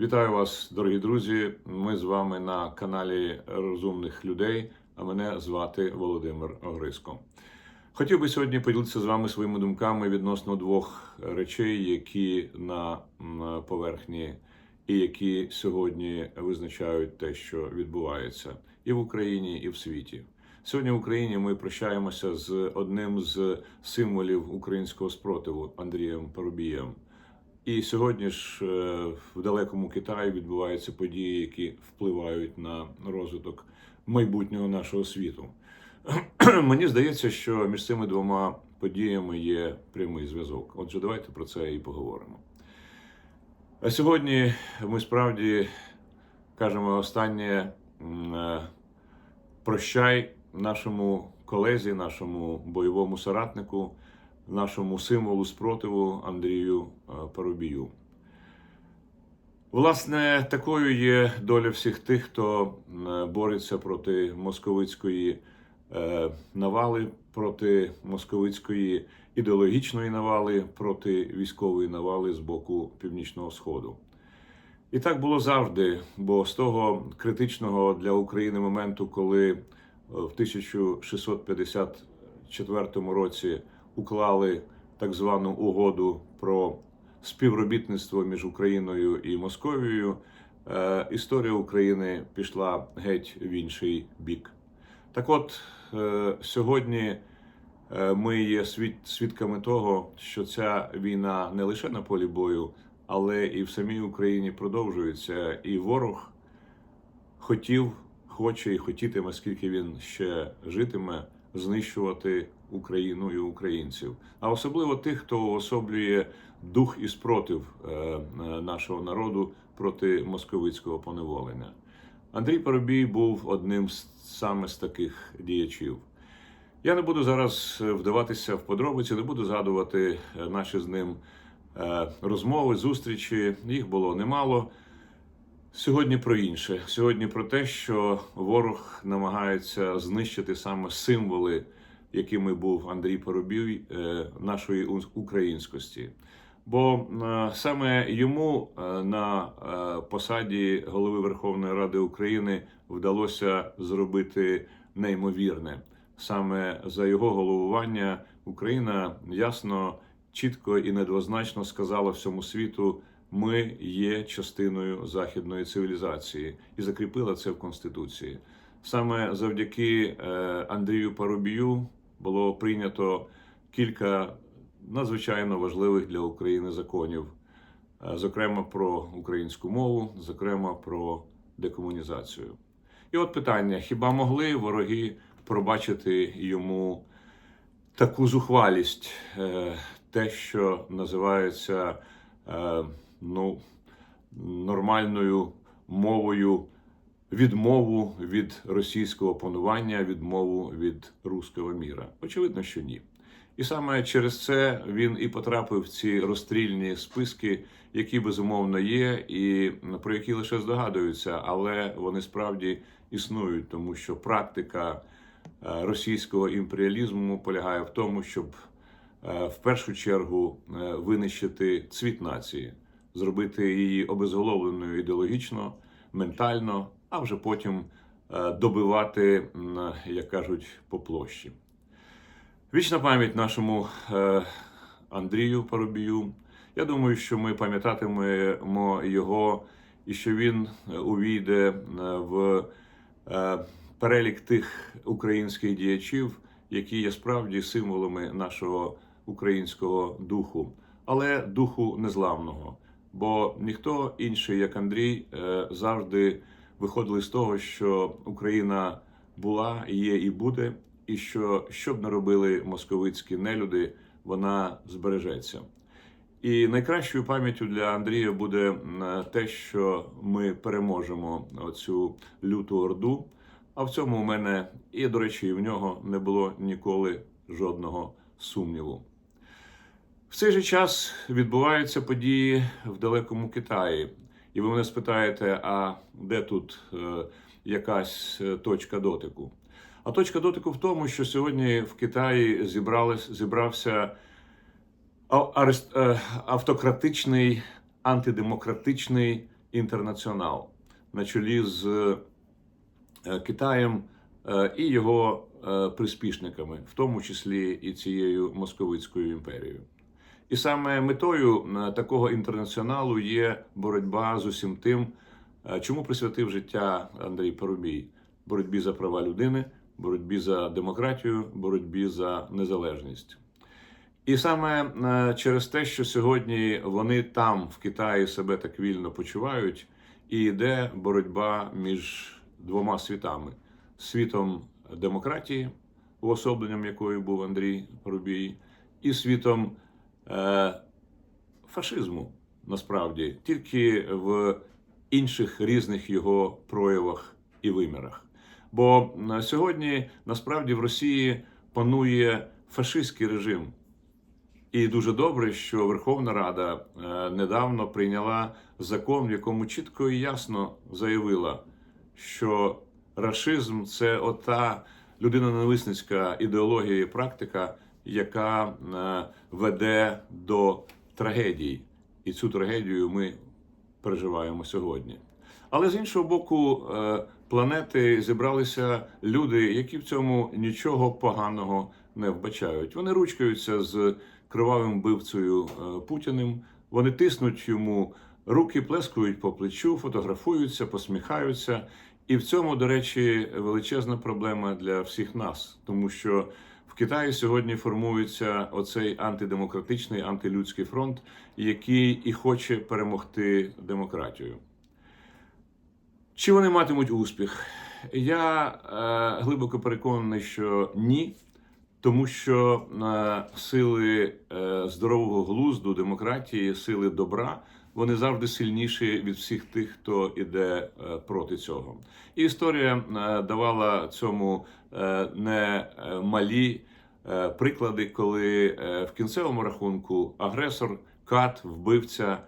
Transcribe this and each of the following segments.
Вітаю вас, дорогі друзі. Ми з вами на каналі Розумних людей. А мене звати Володимир Огриско. Хотів би сьогодні поділитися з вами своїми думками відносно двох речей, які на поверхні і які сьогодні визначають те, що відбувається і в Україні, і в світі. Сьогодні в Україні ми прощаємося з одним з символів українського спротиву Андрієм Парубієм. І сьогодні ж е, в далекому Китаї відбуваються події, які впливають на розвиток майбутнього нашого світу. Мені здається, що між цими двома подіями є прямий зв'язок. Отже, давайте про це і поговоримо. А сьогодні ми справді кажемо останнє е, прощай нашому колезі, нашому бойовому соратнику, нашому символу спротиву Андрію е, Парубію. Власне, такою є доля всіх тих, хто е, бореться проти московицької е, навали, проти московицької ідеологічної навали, проти військової навали з боку Північного Сходу. І так було завжди, бо з того критичного для України моменту, коли в 1654 році уклали так звану угоду про співробітництво між Україною і Московією, е, історія України пішла геть в інший бік. Так от е, сьогодні е, ми є свідками того, що ця війна не лише на полі бою, але і в самій Україні продовжується, і ворог хотів, хоче і хотітиме, скільки він ще житиме, знищувати Україну і українців, а особливо тих, хто уособлює дух і спротив е, е, нашого народу проти московицького поневолення. Андрій Парубій був одним з саме з таких діячів. Я не буду зараз е, вдаватися в подробиці, не буду згадувати наші з ним розмови, зустрічі. Їх було немало. Сьогодні про інше. Сьогодні про те, що ворог намагається знищити саме символи, якими був Андрій Парубій, е, нашої українськості. Бо е, саме йому е, на посаді голови Верховної Ради України вдалося зробити неймовірне. Саме за його головування Україна ясно, чітко і недвозначно сказала всьому світу: ми є частиною західної цивілізації і закріпила це в Конституції. Саме завдяки Андрію Парубію було прийнято кілька надзвичайно важливих для України законів, е, зокрема про українську мову, зокрема про декомунізацію. І от питання: хіба могли вороги пробачити йому таку зухвалість, е, те, що називається е, ну, нормальною мовою відмову від російського панування, відмову від руського міра? Очевидно, що ні. І саме через це він і потрапив в ці розстрільні списки, які безумовно є, і про які лише здогадуються, але вони справді існують, тому що практика е, російського імперіалізму полягає в тому, щоб е, в першу чергу е, винищити цвіт нації, зробити її обезголовленою ідеологічно, ментально, а вже потім е, добивати, як кажуть, по площі. Вічна пам'ять нашому е, Андрію Парубію. Я думаю, що ми пам'ятатимемо його і що він е, увійде в перелік тих українських діячів, які є справді символами нашого українського духу, але духу незламного. Бо ніхто інший, як Андрій, завжди виходили з того, що Україна була, є і буде, і що що б не робили московицькі нелюди, вона збережеться. І найкращою пам'яттю для Андрія буде те, що ми переможемо оцю люту орду. А в цьому у мене і, до речі, і в нього не було ніколи жодного сумніву. В цей же час відбуваються події в далекому Китаї. І ви мене спитаєте, а де тут е, якась е, точка дотику? А точка дотику в тому, що сьогодні в Китаї зібрались, зібрався е, автократичний, антидемократичний інтернаціонал на чолі з Китаєм і його приспішниками, в тому числі і цією московицькою імперією. І саме метою такого інтернаціоналу є боротьба з усім тим, е, чому присвятив життя Андрій Парубій боротьбі за права людини, боротьбі за демократію, боротьбі за незалежність. І саме е, через те, що сьогодні вони там, в Китаї, себе так вільно почувають, і йде боротьба між двома світами: світом демократії, уособленням якої був Андрій Парубій, і світом фашизму, насправді, тільки в інших різних його проявах і вимірах. Бо сьогодні насправді в Росії панує фашистський режим. І дуже добре, що Верховна Рада е, недавно прийняла закон, в якому чітко і ясно заявила, що рашизм це ота людиноненависницька ідеологія і практика, яка е, веде до трагедій. І цю трагедію ми переживаємо сьогодні. Але з іншого боку, е, планети зібралися люди, які в цьому нічого поганого не вбачають. Вони ручкаються з кривавим вбивцею е, Путіним. Вони тиснуть йому руки, плескають по плечу, фотографуються, посміхаються. І в цьому, до речі, величезна проблема для всіх нас, тому що Китаї сьогодні формується оцей антидемократичний антилюдський фронт, який і хоче перемогти демократію. Чи вони матимуть успіх? Я е, глибоко переконаний, що ні, тому що е, сили е, здорового глузду, демократії, сили добра, вони завжди сильніші від всіх тих, хто іде е, проти цього. І історія е, давала цьому е, не малі приклади, коли е, в кінцевому рахунку агресор, кат, вбивця.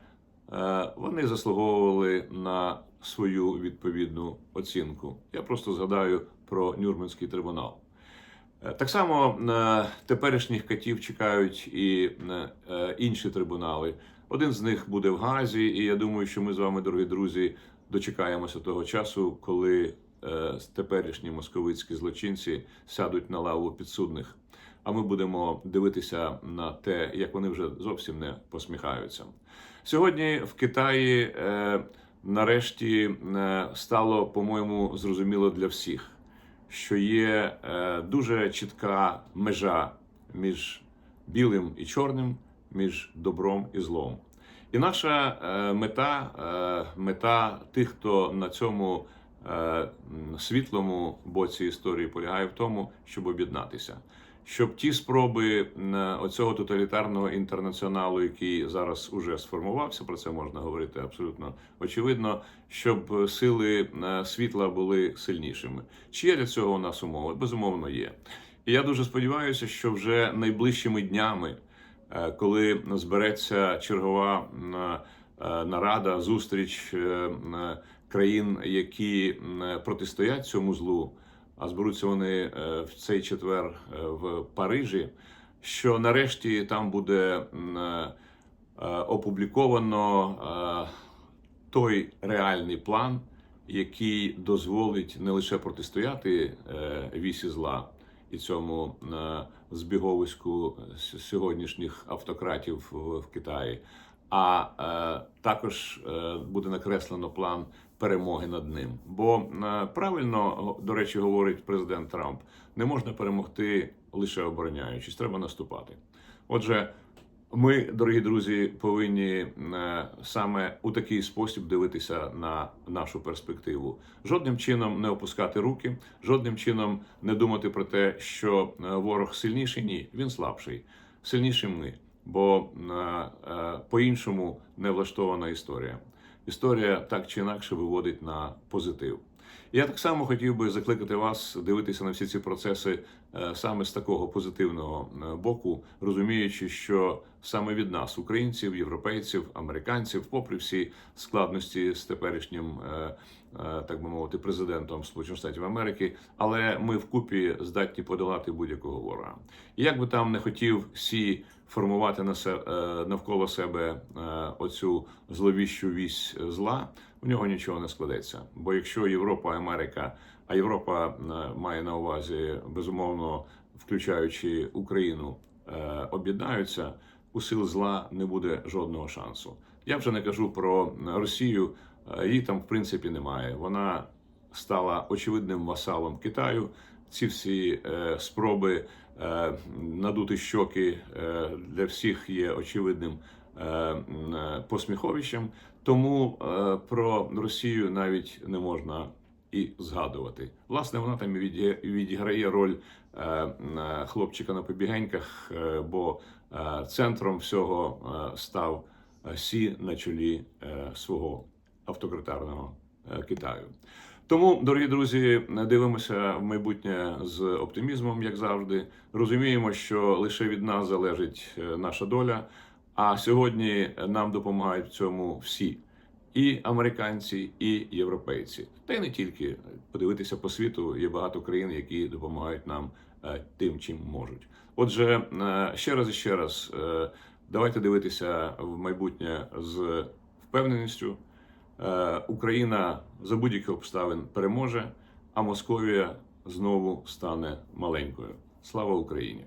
Е, вони заслуговували на свою відповідну оцінку. Я просто згадаю про Нюрнберзький трибунал. Е, Так само е, теперішніх катів чекають і е, е, інші трибунали. Один з них буде в Газі, і я думаю, що ми з вами, дорогі друзі, дочекаємося того часу, коли е, теперішні московицькі злочинці сядуть на лаву підсудних. А ми будемо дивитися на те, як вони вже зовсім не посміхаються. Сьогодні в Китаї е, нарешті е, стало, по-моєму, зрозуміло для всіх, що є е, дуже чітка межа між білим і чорним, між добром і злом. І наша е, мета, е, мета тих, хто на цьому е, світлому боці історії полягає в тому, щоб об'єднатися. Щоб ті спроби оцього тоталітарного інтернаціоналу, який зараз уже сформувався, про це можна говорити абсолютно очевидно, щоб сили е, світла були сильнішими. Чи є для цього у нас умови? Безумовно, є. І я дуже сподіваюся, що вже найближчими днями, е, коли збереться чергова е, нарада, зустріч е, країн, які протистоять цьому злу, а зберуться вони е, в цей четвер е, в Парижі. Що нарешті там буде е, опубліковано той реальний план, який дозволить не лише протистояти вісі зла і цьому збіговиську сьогоднішніх автократів в, Китаї, а також буде накреслено план перемоги над ним. Бо е, правильно до речі говорить президент Трамп: не можна перемогти лише обороняючись, треба наступати. Отже. Ми, дорогі друзі, повинні е, саме у такий спосіб дивитися на нашу перспективу. Жодним чином не опускати руки, жодним чином не думати про те, що е, ворог сильніший. Ні, він слабший. Сильніші ми, бо по-іншому не влаштована історія. Історія так чи інакше виводить на позитив. Я так само хотів би закликати вас дивитися на всі ці процеси е, саме з такого позитивного е, боку, розуміючи, що саме від нас, українців, європейців, американців, попри всі складності з теперішнім, е, так би мовити, президентом Сполучених Штатів Америки, але ми вкупі здатні подолати будь-якого ворога. І як би там не хотів Сі формувати на се- е, навколо себе е, оцю зловіщу вісь зла, у нього нічого не складеться. Бо якщо Європа, Америка, а Європа е, має на увазі безумовно, включаючи Україну, е, об'єднаються, у сил зла не буде жодного шансу. Я вже не кажу про Росію, її там в принципі немає. Вона стала очевидним васалом Китаю. Ці всі е, спроби е, надути щоки е, для всіх є очевидним е, е, посміховищем. Тому е, про Росію навіть не можна і згадувати. Власне, вона там відіграє роль е, е, хлопчика на побігеньках, е, бо е, центром всього е, став е, Сі на чолі е, свого автократарного е, Китаю. Тому, дорогі друзі, дивимося в майбутнє з оптимізмом, як завжди. Розуміємо, що лише від нас залежить е, наша доля. А сьогодні нам допомагають в цьому всі. І американці, і європейці, та й не тільки подивитися по світу. Є багато країн, які допомагають нам е, тим, чим можуть. Отже, е, ще раз і ще раз давайте дивитися в майбутнє з впевненістю. Е, Україна за будь-яких обставин переможе, а Московія знову стане маленькою. Слава Україні!